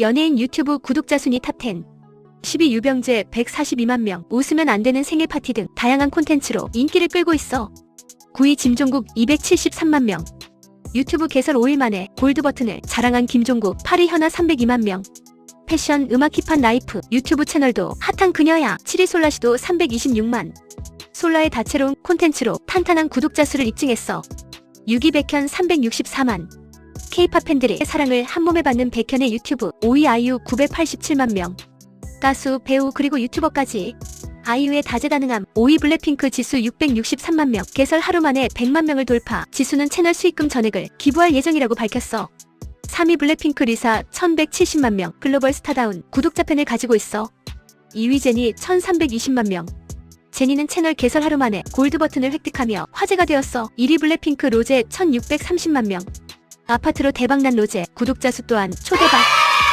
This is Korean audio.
연예인 유튜브 구독자 순위 탑10 12 유병재 142만 명. 웃으면 안 되는 생일 파티 등 다양한 콘텐츠로 인기를 끌고 있어. 9위 김종국 273만 명. 유튜브 개설 5일 만에 골드 버튼을 자랑한 김종국 8위 현아 302만 명. 패션 음악 힙한 라이프 유튜브 채널도 핫한 그녀야. 7위 솔라시도 326만. 솔라의 다채로운 콘텐츠로 탄탄한 구독자 수를 입증했어. 6위 백현 364만 K-팝 팬들의 사랑을 한몸에 받는 백현의 유튜브 5위 아이유 987만 명. 가수, 배우 그리고 유튜버까지 아이유의 다재다능함 5위 블랙핑크 지수 663만 명. 개설 하루 만에 100만 명을 돌파 지수는 채널 수익금 전액을 기부할 예정이라고 밝혔어. 3위 블랙핑크 리사 1170만 명. 글로벌 스타다운 구독자 팬을 가지고 있어. 2위 제니 1320만 명. 제니는 채널 개설 하루 만에 골드 버튼을 획득하며 화제가 되었어. 1위 블랙핑크 로제 1630만 명 아파트로 대박난 로제 구독자 수 또한 초대박